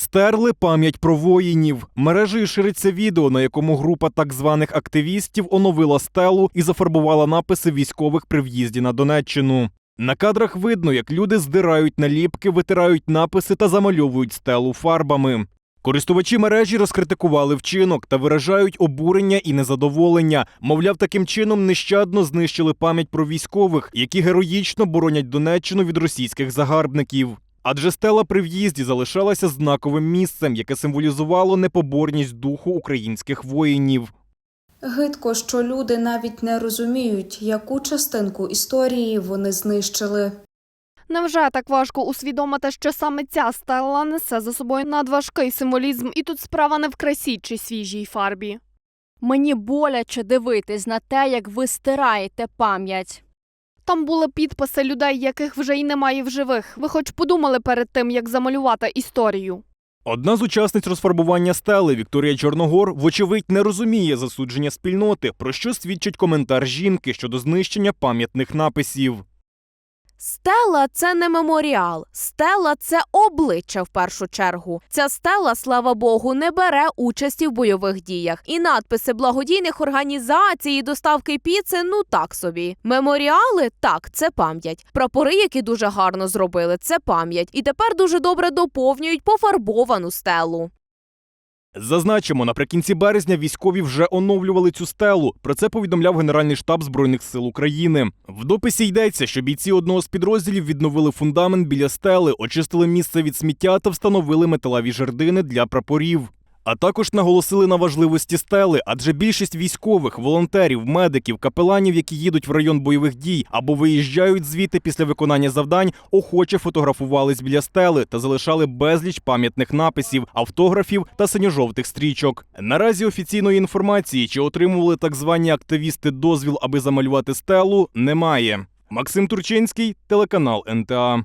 Стерли пам'ять про воїнів. Мережею шириться відео, на якому група так званих активістів оновила стелу і зафарбувала написи військових при в'їзді на Донеччину. На кадрах видно, як люди здирають наліпки, витирають написи та замальовують стелу фарбами. Користувачі мережі розкритикували вчинок та виражають обурення і незадоволення. Мовляв, таким чином нещадно знищили пам'ять про військових, які героїчно боронять Донеччину від російських загарбників. Адже стела при в'їзді залишалася знаковим місцем, яке символізувало непоборність духу українських воїнів. Гидко, що люди навіть не розуміють, яку частинку історії вони знищили. Невже так важко усвідомити, що саме ця стела несе за собою надважкий символізм, і тут справа не в красі чи свіжій фарбі. Мені боляче дивитись на те, як ви стираєте пам'ять. Там були підписи людей, яких вже й немає в живих. Ви хоч подумали перед тим, як замалювати історію? Одна з учасниць розфарбування стели Вікторія Чорногор, вочевидь, не розуміє засудження спільноти, про що свідчить коментар жінки щодо знищення пам'ятних написів. Стела це не меморіал. Стела це обличчя в першу чергу. Ця стела, слава Богу, не бере участі в бойових діях. І надписи благодійних організацій і доставки піци ну так собі. Меморіали так, це пам'ять. Прапори, які дуже гарно зробили, це пам'ять. І тепер дуже добре доповнюють пофарбовану стелу. Зазначимо, наприкінці березня військові вже оновлювали цю стелу. Про це повідомляв Генеральний штаб Збройних сил України. В дописі йдеться, що бійці одного з підрозділів відновили фундамент біля стели, очистили місце від сміття та встановили металеві жердини для прапорів. А також наголосили на важливості стели, адже більшість військових, волонтерів, медиків, капеланів, які їдуть в район бойових дій або виїжджають звідти після виконання завдань, охоче фотографувались біля стели та залишали безліч пам'ятних написів, автографів та синьо-жовтих стрічок. Наразі офіційної інформації, чи отримували так звані активісти дозвіл, аби замалювати стелу, немає. Максим Турчинський, телеканал НТА.